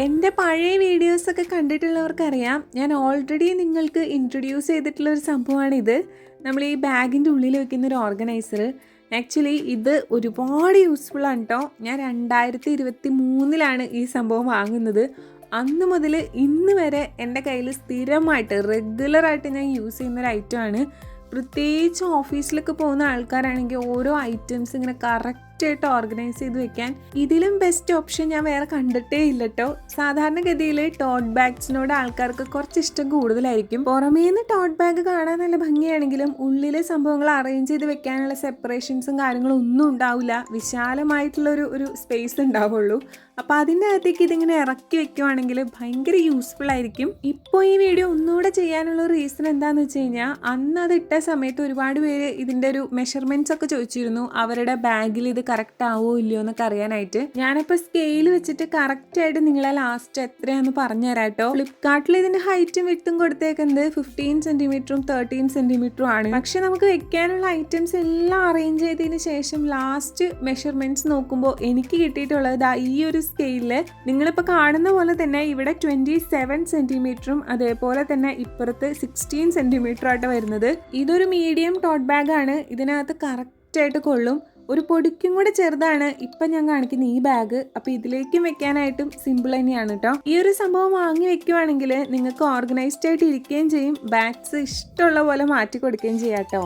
എന്റെ പഴയ വീഡിയോസൊക്കെ കണ്ടിട്ടുള്ളവർക്കറിയാം. ഞാൻ ഓൾറെഡി നിങ്ങൾക്ക് ഇൻട്രൊഡ്യൂസ് ചെയ്തിട്ടുള്ള ഒരു സംഭവമാണിത്. നമ്മൾ ഈ ബാഗിന്റെ ഉള്ളിൽ വെക്കുന്ന ഒരു ഓർഗനൈസർ ആക്ച്വലി ഇത് ഒരുപാട് യൂസ്ഫുൾ ആണ് കേട്ടോ ഞാൻ രണ്ടായിരത്തി ഇരുപത്തി മൂന്നിലാണ് ഈ സംഭവം വാങ്ങുന്നത്. അന്ന് മുതൽ ഇന്ന് വരെ എന്റെ കയ്യിൽ സ്ഥിരമായിട്ട് റെഗുലറായിട്ട് ഞാൻ യൂസ് ചെയ്യുന്ന ഒരു ഐറ്റമാണ് പ്രത്യേകിച്ച് ഓഫീസിലൊക്കെ പോകുന്ന ആൾക്കാരാണെങ്കിൽ ഓരോ ഐറ്റംസ് ഇങ്ങനെ കറക്റ്റായിട്ട് ഓർഗനൈസ് ചെയ്ത് വെക്കാൻ ഇതിലും ബെസ്റ്റ് ഓപ്ഷൻ ഞാൻ വേറെ കണ്ടിട്ടേ ഇല്ല കേട്ടോ സാധാരണഗതിയിൽ ടോട്ട് ബാഗ്സിനോട് ആൾക്കാർക്ക് കുറച്ച് ഇഷ്ടം കൂടുതലായിരിക്കും. പുറമേ നിന്ന് ടോട്ട് ബാഗ് കാണാൻ നല്ല ഭംഗിയാണെങ്കിലും ഉള്ളിലെ സംഭവങ്ങൾ അറേഞ്ച് ചെയ്ത് വെക്കാനുള്ള സെപ്പറേഷൻസും കാര്യങ്ങളും ഒന്നും ഉണ്ടാവില്ല. വിശാലമായിട്ടുള്ളൊരു ഒരു സ്പേസ് ഉണ്ടാവുള്ളൂ. അപ്പോൾ അതിന്റെ അകത്തേക്ക് ഇതിങ്ങനെ ഇറക്കി വെക്കുവാണെങ്കിൽ ഭയങ്കര യൂസ്ഫുൾ ആയിരിക്കും. ഇപ്പോൾ ഈ വീഡിയോ ഒന്നുകൂടെ ചെയ്യാനുള്ള റീസൺ എന്താണെന്ന് വെച്ച് കഴിഞ്ഞാൽ അന്ന് അത് ഇട്ട സമയത്ത് ഒരുപാട് പേര് ഇതിന്റെ ഒരു മെഷർമെന്റ്സ് ഒക്കെ ചോദിച്ചിരുന്നു. അവരുടെ ബാഗിൽ ഇത് കറക്റ്റ് ആവോ ഇല്ലയോ എന്നൊക്കെ അറിയാനായിട്ട്. ഞാനിപ്പോൾ സ്കെയിൽ വെച്ചിട്ട് കറക്റ്റായിട്ട് നിങ്ങളെ ലാസ്റ്റ് എത്രയാണെന്ന് പറഞ്ഞു തരാം കേട്ടോ. ഫ്ലിപ്കാർട്ടിൽ ഇതിന്റെ ഹൈറ്റും വിട്ടും കൊടുത്തേക്കുന്നത് ഫിഫ്റ്റീൻ സെന്റിമീറ്ററും തേർട്ടീൻ സെന്റിമീറ്ററും ആണ്. പക്ഷെ നമുക്ക് വെക്കാനുള്ള ഐറ്റംസ് എല്ലാം അറേഞ്ച് ചെയ്തതിന് ശേഷം ലാസ്റ്റ് മെഷർമെന്റ്സ് നോക്കുമ്പോൾ എനിക്ക് കിട്ടിയിട്ടുള്ളത് ഈ ഒരു സ്കെയിലിൽ നിങ്ങളിപ്പോൾ കാണുന്ന പോലെ തന്നെ ഇവിടെ ട്വന്റി സെവൻ സെന്റിമീറ്ററും അതേപോലെ തന്നെ ഇപ്പുറത്ത് സിക്സ്റ്റീൻ സെന്റിമീറ്റർ ആയിട്ട് വരുന്നത്. ഇതൊരു മീഡിയം ടോട്ട് ബാഗാണ് ഇതിനകത്ത് കറക്റ്റായിട്ട് കൊള്ളും. ഒരു പൊടിക്കും കൂടെ ചെറുതാണ്. ഇപ്പം ഞാൻ കാണിക്കുന്ന ഈ ബാഗ് അപ്പോൾ ഇതിലേക്കും വെക്കാനായിട്ടും സിമ്പിൾ തന്നെയാണ് കേട്ടോ ഈ ഒരു സംഭവം വാങ്ങി വെക്കുവാണെങ്കിൽ നിങ്ങൾക്ക് ഓർഗനൈസ്ഡ് ആയിട്ട് ഇരിക്കുകയും ചെയ്യും. ബാഗ്സ് ഇഷ്ടമുള്ള പോലെ മാറ്റി കൊടുക്കുകയും ചെയ്യാം കേട്ടോ